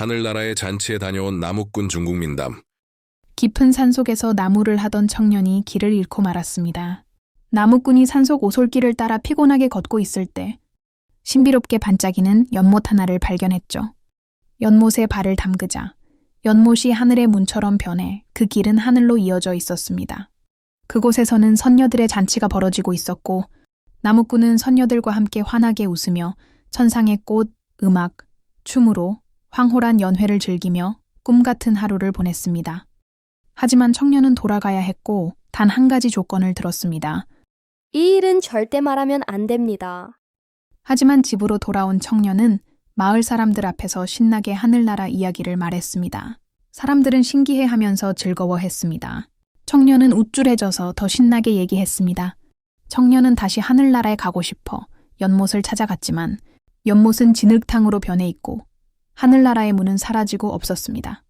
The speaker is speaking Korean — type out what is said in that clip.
하늘나라의 잔치에 다녀온 남욱군 중국민담. 깊은 산속에서 나무를 하던 청년이 길을 잃고 말았습니다. 나무꾼이 산속 오솔길을 따라 피곤하게 걷고 있을 때 신비롭게 반짝이는 연못 하나를 발견했죠. 연못에 발을 담그자 연못이 하늘의 문처럼 변해 그 길은 하늘로 이어져 있었습니다. 그곳에서는 선녀들의 잔치가 벌어지고 있었고 나무꾼은 선녀들과 함께 환하게 웃으며 천상의 꽃, 음악, 춤으로 황홀한 연회를 즐기며 꿈 같은 하루를 보냈습니다. 하지만 청년은 돌아가야 했고 단 한 가지 조건을 들었습니다. 이 일은 절대 말하면 안 됩니다. 하지만 집으로 돌아온 청년은 마을 사람들 앞에서 신나게 하늘나라 이야기를 말했습니다. 사람들은 신기해 하면서 즐거워했습니다. 청년은 우쭐해져서 더 신나게 얘기했습니다. 청년은 다시 하늘나라에 가고 싶어 연못을 찾아갔지만 연못은 진흙탕으로 변해 있고 하늘나라의 문은 사라지고 없었습니다.